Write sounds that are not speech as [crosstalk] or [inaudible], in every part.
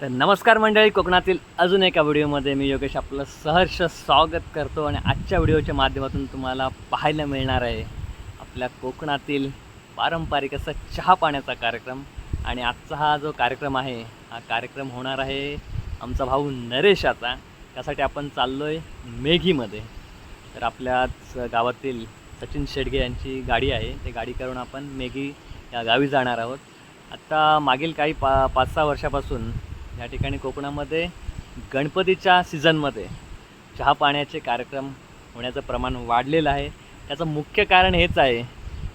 तर नमस्कार मंडळी कोकणातील अजून एका व्हिडिओमध्ये मी योगेश आपलं सहर्ष स्वागत करतो आणि आजच्या व्हिडिओच्या माध्यमातून तुम्हाला पाहायला मिळणार आहे आपल्या कोकणातील पारंपरिक असा चहा पाण्याचा कार्यक्रम. आणि आजचा हा जो कार्यक्रम आहे हा कार्यक्रम होणार आहे आमचा भाऊ नरेशाचा. त्यासाठी आपण चाललो आहे मेघीमध्ये. तर आपल्याच गावातील सचिन शेडगे यांची गाडी आहे. ते गाडी करून आपण मेघी या गावी जाणार आहोत. आत्ता मागील काही पा पाच सहा वर्षापासून या ठिकाणी कोकणामध्ये गणपतीच्या सीझनमध्ये चहा पाण्याचे कार्यक्रम होण्याचं प्रमाण वाढलेलं आहे. त्याचं मुख्य कारण हेच आहे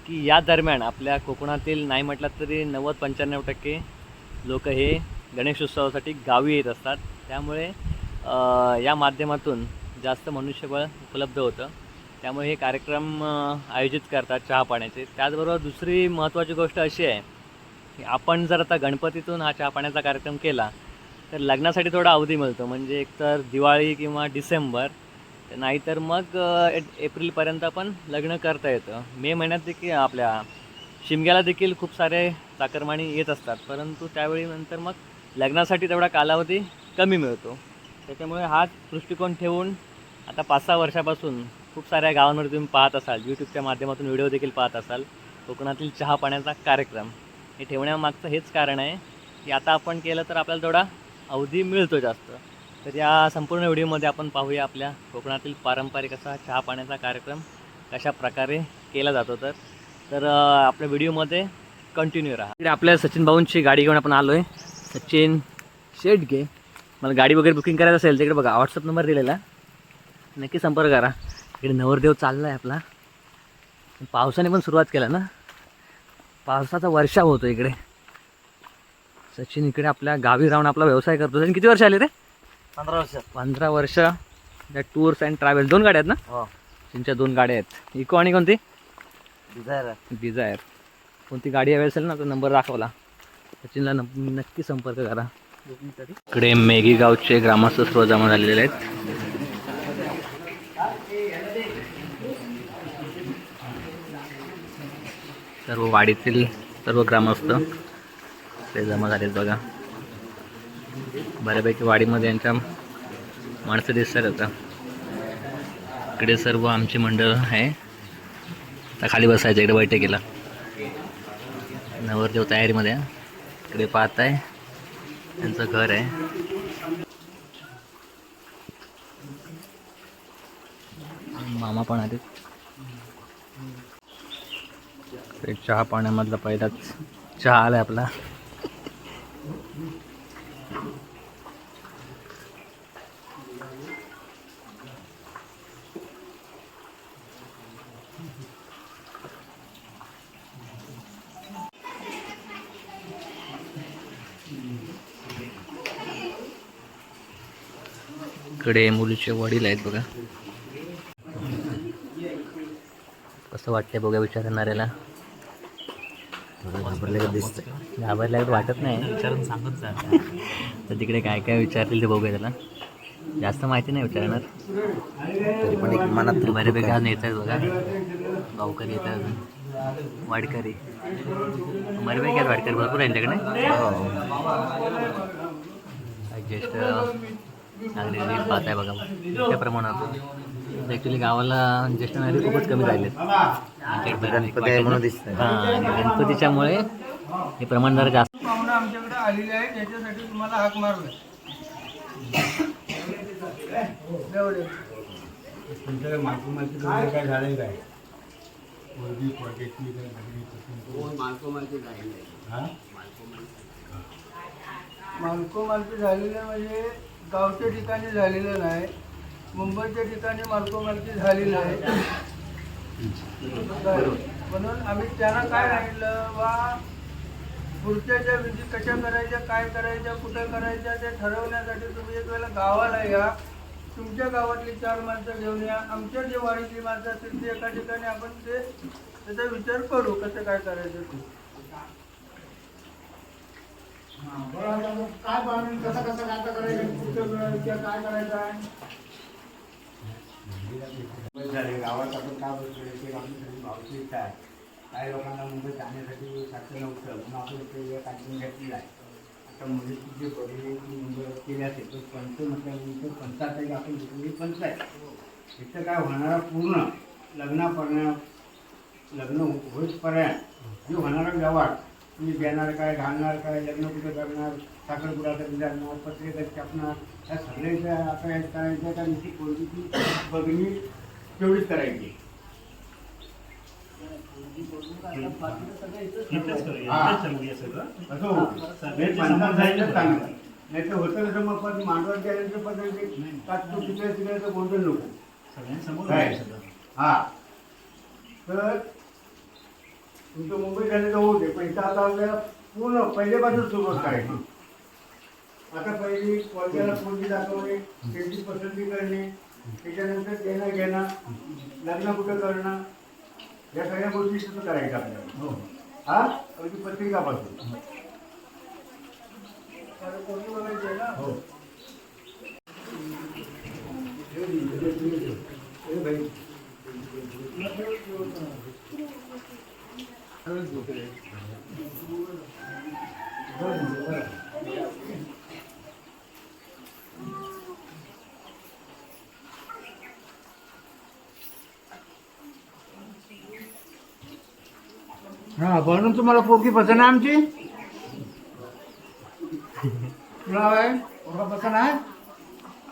की या दरम्यान आपल्या कोकणातील नाही म्हटलं तरी नव्वद पंच्याण्णव टक्के लोक हे गणेशोत्सवासाठी गावी येत असतात. त्यामुळे या माध्यमातून जास्त मनुष्यबळ उपलब्ध होतं. त्यामुळे हे कार्यक्रम आयोजित करतात चहा पाण्याचे. त्याचबरोबर दुसरी महत्त्वाची गोष्ट अशी आहे की आपण जर आता गणपतीतून हा चहा पाण्याचा कार्यक्रम केला तर लग्नासाठी थोडा अवधी मिळतो. म्हणजे एकतर दिवाळी किंवा डिसेंबर नाहीतर मग एप्रिलपर्यंत पण लग्न करता येतं. मे महिन्यात देखील आपल्या शिमग्याला देखील खूप सारे चाकरमानी येत असतात. परंतु त्यावेळी नंतर मग लग्नासाठी तेवढा कालावधी कमी मिळतो. त्याच्यामुळे हाच दृष्टिकोन ठेवून आता पाच सहा वर्षापासून खूप साऱ्या गावांमध्ये तुम्ही पाहत असाल यूट्यूबच्या माध्यमातून व्हिडिओ देखील पाहत असाल कोकणातील चहा पाण्याचा कार्यक्रम. हे ठेवण्यामागचं हेच कारण आहे की आता आपण केलं तर आपल्याला थोडा अवधी मिळतो जास्त. तर या संपूर्ण व्हिडिओमध्ये आपण पाहूया आपल्या कोकणातील पारंपरिक असा चहा पाण्याचा कार्यक्रम कशा प्रकारे केला जातो तर. तर आपल्या व्हिडिओमध्ये कंटिन्यू राहा. इकडे आपल्या सचिन भाऊंची गाडी घेऊन आपण आलो आहे सचिन शेट घे मला गाडी वगैरे बुकिंग करायचं असेल तिकडे बघा व्हॉट्सअप नंबर दिलेला. नक्की संपर्क करा. इकडे नवरदेव चालला आहे आपला. पावसाने पण सुरुवात केला ना. पावसाचा वर्षाव होतो इकडे. सचिन इकडे आपल्या गावी राहून आपला व्यवसाय करतो. सचिन किती वर्ष आले रे? पंधरा वर्ष. पंधरा वर्ष. त्या टूर्स अँड ट्रॅव्हल दोन गाड्या आहेत ना? हो. सचिनच्या दोन गाड्या आहेत. इको आणि कोणती? डिझायर डिझायर कोणती गाडी हवी असेल ना तो नंबर दाखवला. सचिनला नक्की संपर्क करा. इकडे मेघी गावचे ग्रामस्थ सर्व जमा झालेले आहेत. सर्व वाडीतील सर्व ग्रामस्थ. ते जमा झालेत बघा. बऱ्यापैकी वाडीमध्ये यांच्या माणसं दिसतात आता. इकडे सर्व आमची मंडळ आहे. आता खाली बसायचं इकडे बैठकीला. नवरदेव तयारीमध्ये इकडे पाहत आहे त्यांचं घर आहे. मामा पण आले चहा पाण्यामधला पहिलाच चहा आलाय आपला. इकडे मुलीचे वडील आहेत बघा. कसं वाटतंय बघा विचारणाऱ्याला? घाबरले दिसतंय? घाबरल्यावर वाटत नाही? विचारून सांगत जा. [laughs] तर तिकडे काय काय विचारतील ते बघूया त्याला. जास्त माहिती नाही विचारणार. तरी पण एक मनात बऱ्यापैकी. आज येत आहेत बघा. गावकरी येत आहेत वाडकरी बऱ्यापैकी आहेत वाडकरी भरपूर आहे त्यांच्याकडे. हो. काही ज्येष्ठ नागरिक पाहत आहे बघा. मोठ्या प्रमाणात. ॲक्च्युली गावाला ज्येष्ठ नागरिक खूपच कमी. हां आणि गणपतीच्यामुळे हे प्रमाण जरा जास्त. पाहुणे आमच्याकडे आलेले आहेत त्याच्यासाठी तुम्हाला हाक मारलं तुमच्याकडे काय झाले मालको मालकी झालेलं म्हणजे गावच्या ठिकाणी झालेलं नाही. मुंबईच्या ठिकाणी मालको मालकी झालेलं आहे. काय? म्हणून आम्ही त्यांना काय सांगितलं वा पुढच्या ज्या विधी कशा करायच्या काय करायच्या कुठं करायच्या ते ठरवण्यासाठी तुम्ही एक वेळेला गावाला या. तुमच्या गावातली चार माणसं घेऊन या. आमच्या जे वाडीतली माणसं असतील ते एका ठिकाणी आपण ते त्याचा विचार करू कसं काय करायचं ते. काय पाहून कसं कसं काय करायचं? कुठं काय करायचं आहे? झाले गावात आपण का बसलो ते भावची इच्छा आहे. काही लोकांना मुंबईत जाण्यासाठी शक्य नव्हतं म्हणून आपण इथे एक घेतलेला आहे. आता मुलीची जे बघितली ती केली असेल तर पंच म्हटल्यानंतर पंचात एक आपण घेतलेली पंच आहे. इथं काय होणारा पूर्ण लग्नापर्यंत लग्न होईपर्यंत जे होणारा व्यवहार तुम्ही देणार काय घालणार काय लग्न कुठे करणार साखरपुड्याचं विचारणार पत्रिका छापणार या सगळ्याच्या आता या करायचं का नुसती पोरगीची बघणी तेवढीच करायची. नाही तर होतं कसं मग पण गेल्यानंतर पण ते तू तिकडे तिकडे तर कोणतं नको. काय? हा. तर तुमचं मुंबई झाले तर होते पण इथं आता आपल्याला पूर्ण पहिल्यापासून सुरुवात करायची आता पहिली वर्गाला पोरगी दाखवणे त्यांची पसंती करणे त्याच्यानंतर देणं घेणं लग्न कुठं करणं या सगळ्या गोष्टी सुद्धा करायच्या आपल्याला हा अगदी पत्रिकापासून कोणी बघायचे ना हो भाई हा म्हणून तुम्हाला पोरगी पसंत आहे आमची? तुला आहे पोरगा पसंत आहे?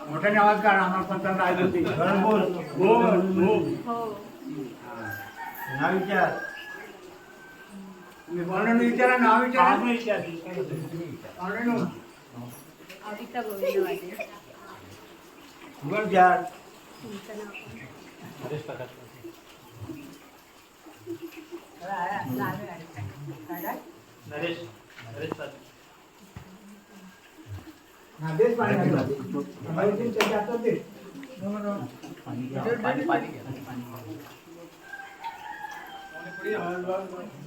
मोठ्याने आवाज काढ आम्हाला पसंत आहे होती. बोल. बोल. बोल नाव विचार. बोलणं विचारा नाव विचारा. ऑनलाईन अविता गोविंद वाटे गुगल विचार तुमचं नाव? हा देश पाणी घालू. बाई, त्याच्या हातात दे. चहा ठेवली होय काय चहा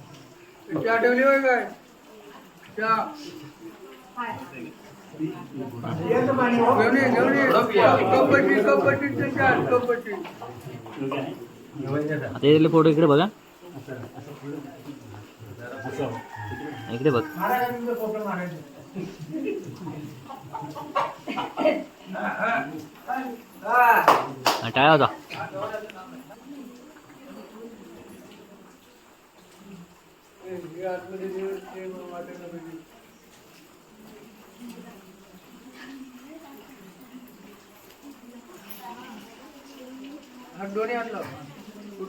आता इथले फोटो इकडे बघा. इकडे बघ. टाळा होता हे आतमध्ये जे- ते वाटायला पाहिजे. हा दोन्ही आणलं कुठं करतात ना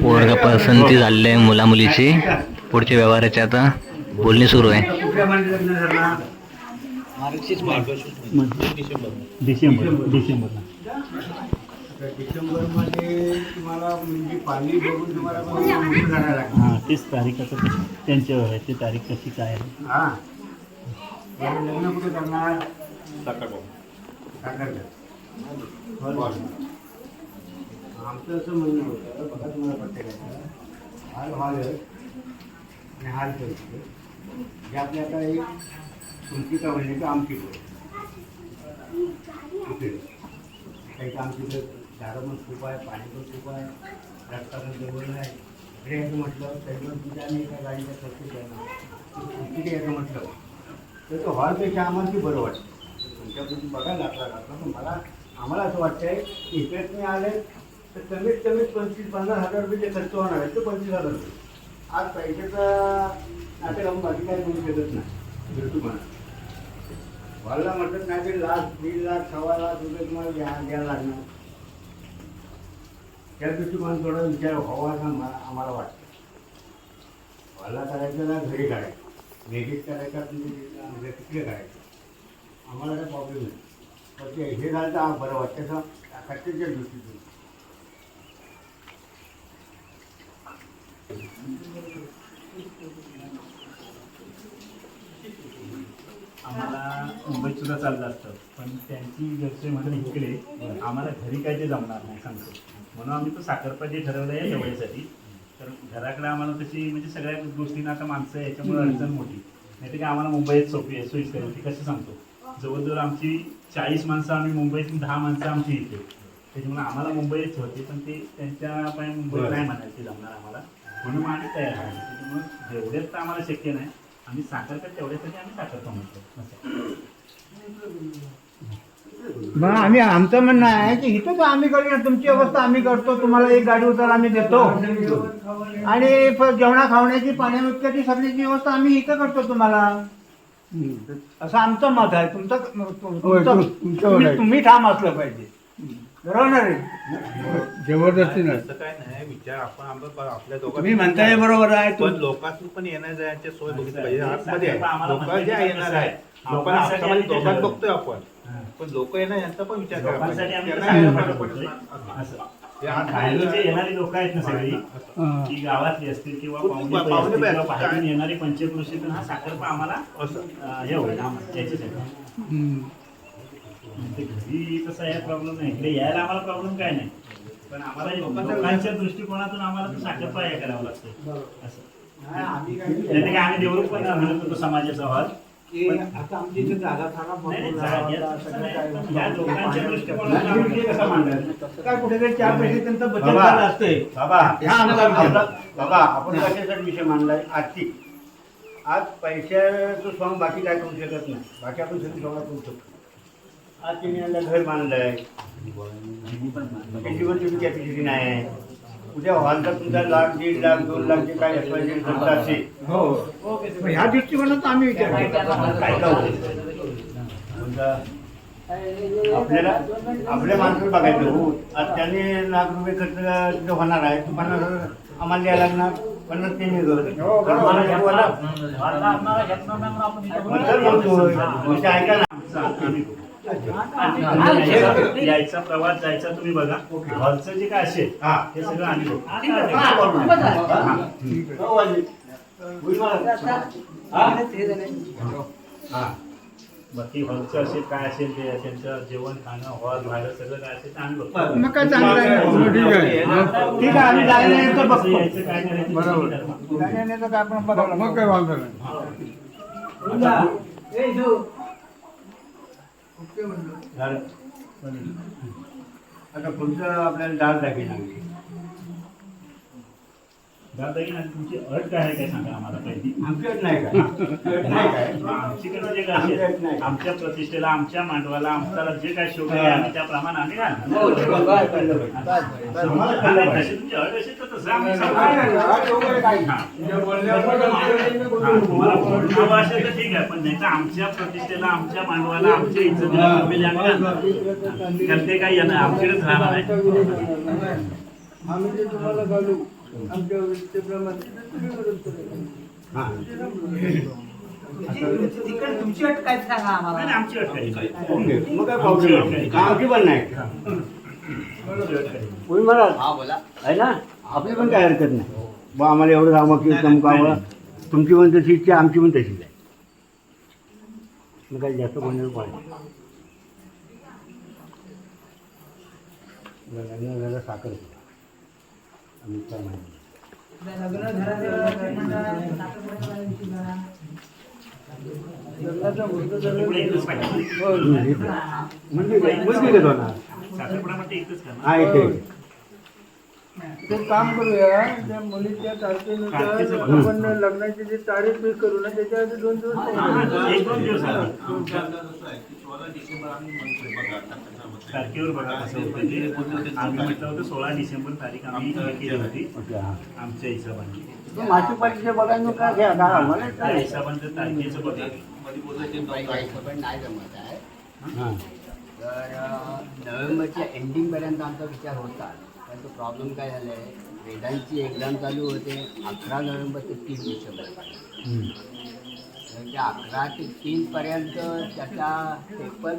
पोरगा पसंती झालेली आहे मुला मुलीची पुढच्या व्यवहाराची आता बोलणी सुरू आहे. डिसेंबर डिसेंबर. तर डिसेंबरमध्ये तुम्हाला म्हणजे पाणी बघून तुम्हाला मोठं करायला लागणार हां तेच तारीख आता त्यांच्यावर आहे ते तारीख कशी काय आहे? हा बरं, लग्न कुठे करणार. आमचं असं म्हणणं होतं बघा तुम्हाला प्रत्येकाचं हाल हाल आहे आणि हाल करतो जे आपल्या आता एक तुमची का म्हणजे का आमची काही आमची आमची झाडं पण खूप आहे पाणी पण खूप आहे रस्ता पण जवळ आहे. इकडे यायचं म्हटलं तरी पण तुमच्या आम्ही एका गाडीच्या खर्च द्यायला तिथे यायचं म्हटलं. तर तो हॉलपेक्षा आम्हाला की बरं वाटतं तुमच्याकडून बघायला लागला लागला पण मला आम्हाला असं वाटतंय की इकडे तुम्ही आले तर कमीत कमी पंचवीस पन्नास हजार रुपये खर्च होणार आहे तो पंचवीस हजार रुपये. आज पैशाचा नाटक आम्ही बाकी काय करू शकत नाही. भेटू म्हणा हॉलला म्हटलं नाही तरी लाख दीड लाख सव्वा लाख रुपये तुम्हाला द्या द्यायला लागणार. त्या दृष्टिकोन थोडा विचार व्हावा असं आम्हाला वाटतं. हॉलला करायचं ना घरी काढायचं लेडीज करायचा म्हणजे तिकडे काढायचं आम्हाला काय प्रॉब्लेम नाही. पण ते हे झालं तर बरं वाटतं. असं खर्चाच्या दृष्टीतून. आम्हाला सुद्धा चाललं असतं. पण त्यांची गैरसोय म्हणून इकडे आम्हाला घरी काय ते जमणार नाही सांगतो. म्हणून आम्ही तो साखरपाजी ठरवलं आहे जवळसाठी तर घराकडे आम्हाला तशी म्हणजे सगळ्या गोष्टींना आता माणसं याच्यामुळे अडचण मोठी. नाही तर काय आम्हाला मुंबईत सोपी आहे सोयीस्कर आहे. ती कसं सांगतो? जवळजवळ आमची चाळीस माणसं आम्ही मुंबईत दहा माणसं आमची इथे. त्याच्यामुळे आम्हाला मुंबईच होती पण ते त्यांच्या पाय मुंबईत नाही म्हणायचे जमणार आम्हाला. म्हणून मग आम्ही तयार आहे. त्याच्यामुळे जेवढ्याच तर आम्हाला शक्य नाही. आम्ही साखरकर तेवढ्यासाठी आम्ही साखर असं. मग आम्ही आमचं म्हणणं आहे की इथंच आम्ही करूया तुमची व्यवस्था आम्ही करतो तुम्हाला एक गाडी उतर आम्ही देतो. आणि जेवणा खावण्याची पाण्या मुक्याची सगळ्याची व्यवस्था आम्ही इथं करतो तुम्हाला. असं आमचं मत आहे. तुमचं तुमचं- तुम्ही तुम्ही ठाम असलं पाहिजे. बरोबर जबरदस्ती नाही काय नाही विचार आपण आपल्या दोघांना तुम्ही म्हणताय बरोबर आहे पण लोकांनी पण येण्या जाण्याची सोय बघितली पाहिजे असं आतमध्ये आहे. आम्हाला लोक म्हणता जे येतं येणार आहे? आपण. बघतोय आपण हां. पण लोक येणार यांचा पण विचार करायला लोकांसाठी पाहिजे. आम्ही त्यांना कसं यायला म्हणतो पाहिजे. बोलतोय? असं आत बाहेरून जे येणारी लोक आहेत ना सगळी असं. ती गावातली असतील किंवा कुठली पाहुणे पै पाहुणे असतील पै किंवा असतील, बाहेरून काय? येणारी पंचकृषीतून हा साखरपा आम्हाला असं अं, हे होईल आम्हाला याच्यासाठी ते घरी तसा या प्रॉब्लेम नाही. इकडे यायला आम्हाला प्रॉब्लेम काय नाही. पण आम्हाला लोकांच्या दृष्टिकोनातून आम्हाला तो साखरपा हे करावा लागतो. असं. काय आम्ही पण होतो समाजाचा आता आमची इथे जागा काय कुठेतरी चार पैसे त्यांचा बचत बाबा. झाला असते बाबा हा आपण विषय आर्थिक. आज पैशाचं स्वांग बाकी काय करू शकत नाही. बाकी आपण सगळी स्वांग करू शकतो आज त्यांनी यांना घर बांधलंय. त्याची पण तुम्ही कॅपॅसिटी नाही. आहे उद्या हॉलचा तुमचा लाख दीड लाख दोन लाख जे काय असवायचे खर्च असेल. हो. मग ह्या दृष्टिकोनात आम्ही विचार केला. काय का होईल समजा आपल्याला आपल्या माणसाला बघायचं हो. आज त्याने लाख रुपये खर्च तिथं होणार आहे. तू पन्नास हजार आम्हाला द्यायला लागणार. पन्नास त्यांनी घर हो, बरोबर. मला शिकवायला मग तर बोलतोय. म्हणजे ऐका ना. यायचा- प्रवास जायचा तुम्ही बघा हॉलचं जे काय असेल हा. हे सगळं आम्ही. हा. हो. हा? हा. बाकी हॉलचं असेल काय असेल ते त्यांचं जेवण खाणं हॉल भाडं सगळं काय असेल ते आम्ही बघतो मग काय चांगलं आहे ठीक आहे. ठीक आहे आम्ही जायला येतो कसं बघतो यायचं काय करायचं मग काय वांधो नाही ओके म्हणलं झालं. आता पुढचं आपल्याला डाळ दाखवणार दादागिरी आणि तुमची अट काय आहे काय सांगा आम्हाला पहिली नाही काय आमच्यात नाही काय आमच्याकडे जे काय नाही. आमच्या प्रतिष्ठेला आमच्या मांडवाला आमच्याला जे काय शोभ आहे आम्ही त्याप्रमाणे आम्ही. हो, ते आम्हाला हा, नाही, पाहिजे. तशी तुमची अट असेल तर तसं आम्ही नाही, सांगू. नाही, नाही, आज वगैरे काही. नाही. जे बोलल्यावर हा, तुम्हाला बोलणं हवं असेल तर ठीक आहे पण नाही तर आमच्या प्रतिष्ठेला आमच्या मांडवाला आमच्या इज्जतीला शोभेल आम्ही घालणार. कारण ते काही आमच्याकडेच राहणार आहे आम्ही जे तुम्हाला घालू आमच्या वृत्तीप्रमाणे ते तुम्ही मदत करा हा. तिकडे तुमची अट काय सांगा नाही, आम्हाला? नाही, आमची अट काही नाही. होऊन घे. मग काय प्रॉब्लेम नाही. आमची पण नाही. आमची अट काही नाही. कोणी मला आहे ना? आपली पण काय हरकत नाही. बा आम्हाला एवढं रामा की चमकावं तुमची पण तशी इच्छा आमची पण तशीच आहे. मग काही जास्त बोलण्याचं पाहिजे लग्न झालं साखर ते काम करूया. त्या मुलीच्या तारखेनुसार. आपण लग्नाची जी तारीख फिक्स करू ना त्याच्या आधी दोन दिवस तारखेवर बघा कसं होतं ते. आम्ही म्हटलं होतं सोळा डिसेंबर तारीख आम्ही केली होती. आमच्या हिशोबाने. माती पाटीचे बघा ना काय घ्या काय आम्हाला त्या काय हिशोबाने तारखेचं बघा. नाही जमत आहे. हां. तर नोव्हेंबरच्या एंडिंगपर्यंत आमचा विचार होता. पण तो प्रॉब्लेम काय झाला आहे वेदांची एक्झाम चालू होते. अकरा नोव्हेंबर ते तीन डिसेंबर. तर त्या अकरा ते तीनपर्यंत त्याचा पेपर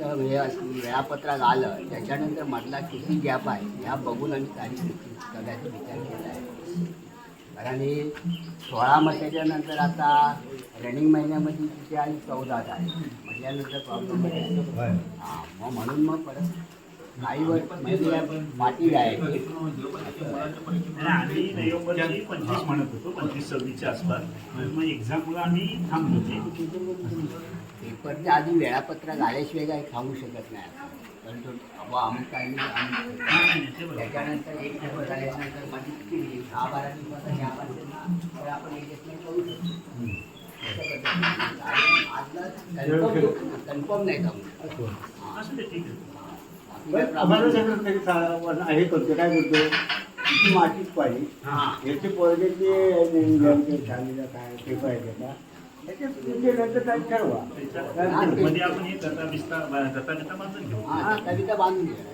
वेळापत्रात आलं त्याच्यानंतर मधला किती गॅप आहे? ह्या बघून आम्ही तारीख सगळ्याचा विचार केला. आहे कारण हे सोळा मग त्याच्यानंतर आता रनिंग महिन्यामध्ये तिथे आणि चौदाच आहे. म्हटल्यानंतर प्रॉब्लेम हां मग म्हणून मग परत काही वर म्हणजे माती आहे. आम्ही नोव्हेंबरची पंचवीस म्हणत होतो पंचवीस सव्वीसच्या आसपास. मग एक्झाममुळे आम्ही थांबलो होते. पेपरच्या आधी वेळापत्रक आल्याशिवाय काही सांगू शकत नाही. कारण तो अबा अमुक अमुक त्याच्यानंतर एक पेपर झाल्यानंतर माझी किती? दहा बारा दिवसाचा तर आपण ॲडजस्टमेंट करू शकतो. कन्फर्म नाही हां. हे. करतो. काय करतो? ती मातीच पाहिजे याचे पोरगे शाळेला काय ते ठरवा त्याच्या मध्ये आपण हे दत्ता बिस्ता दत्ता बिस्ता बांधून घेऊ. हां कविता बांधून घ्या.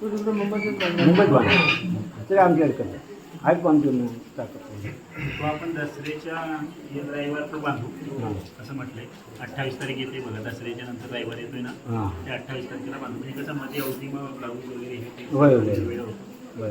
तू तिकडं मुंबईत मुंबईत बांध. तरी आमच्याकडे करतो आहेत तो आपण दसऱ्याच्या रविवार तो बांधू. असं म्हटलंय. अठ्ठावीस तारीख येते बघा दसऱ्याच्या नंतर रविवार येतोय ना. हां. ते अठ्ठावीस तारखेला बांधू. म्हणजे कसं मध्ये अवधी मग ब्लाऊज वगैरे हे. वेळ होतो.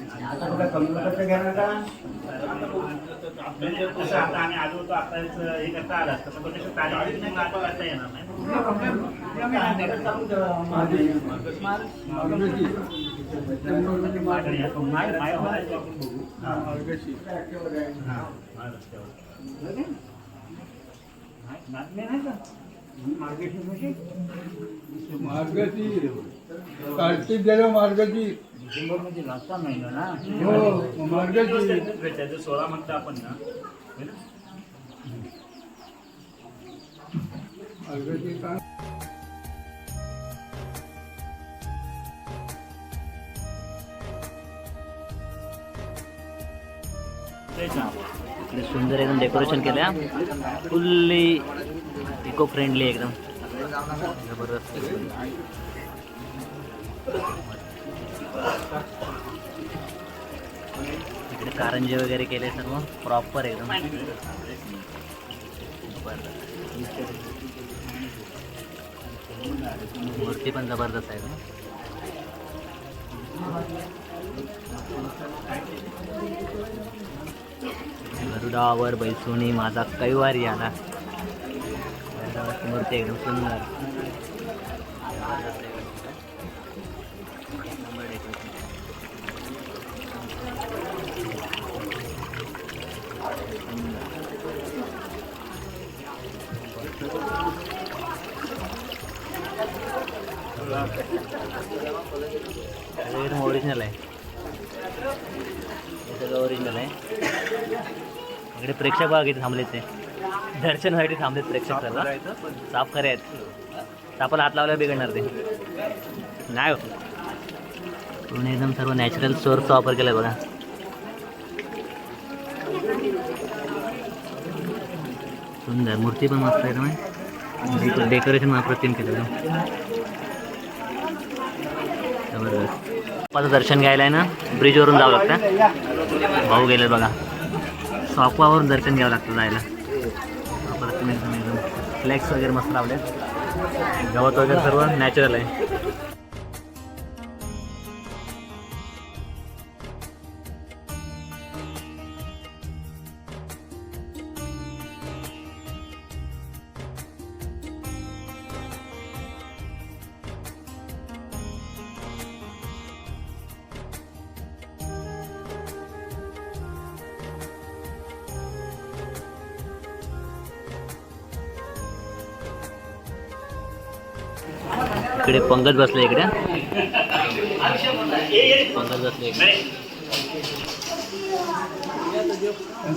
म्हणजे. हां, हे- हा आता कमी कसं घेणार का म्हणजे कसं आता आम्ही आलो होतो आताच हे करता आलं असतं पण त्याचं तारीख नाही का आता करता येणार नाही हा. हा, हा, का? मार्गची कार्तिक गेलो लागता महिना ना? हो भेटायचं सोळा म्हणता आपण है ना. इकडे सुंदर एकदम डेकोरेशन केलं फुल्ली इको फ्रेंडली एकदम. जबरदस्त. इकडे कारंजे वगैरे केले सर्व. प्रॉपर एकदम. मूर्ती पण जबरदस्त आहे एकदम. गरुडावर बैसुनी माझा कैवारी आला. मूर्ती एकदम सुंदर. ओरिजिनल आहे हे सगळं ओरिजिनल आहे इकडे प्रेक्षक बघा किती थांबले ते दर्शनासाठी थांबलेत प्रेक्षक सर्व साफ खरे आहेत सापाला हात लावल्यावर बिघडणार ते नाही होत पूर्ण एकदम सर्व नॅचरल सोर्सचा वापर केला बघा सुंदर मूर्ती पण मस्त आहे एकदम डेकोरेशन अप्रतिम केलेलं जबरदस्त दर्शन घ्यायला आहे ना? ब्रिजवरून जावं लागतं. भाऊ गेले बघा. सॉकवावरून दर्शन घ्यावं लागतं जायला. फ्लॅक्स एकदम एकदम फ्लेक्स वगैरे मस्त लावले गवत वगैरे सर्व नॅचरल आहे. पंकज बसले इकडे. पंकज बसले इकडे.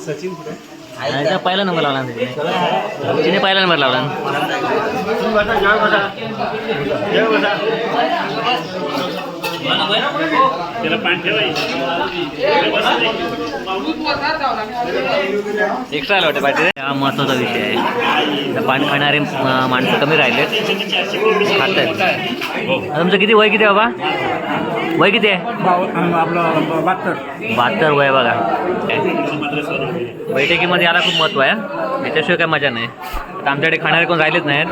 सचिन पहिला नंबर लावला ना तिने. तिने पहिला नंबर लावला ना. त्याला पाणी ठेवायचं. एक्स्ट्रा आलं पाहिजे हा महत्त्वाचा विषय आहे. पाणी खाणारे माणसं कमी राहिलेत. खात आहेत तुमचं किती वय किती बाबा? वय किती आहे? आपलं बहात्तर बहात्तर वय बघा. बैठकीमध्ये याला खूप महत्त्व आहे याच्याशिवाय काय मजा नाही. आता आमच्याकडे खाणारे कोण राहिलेच नाहीत.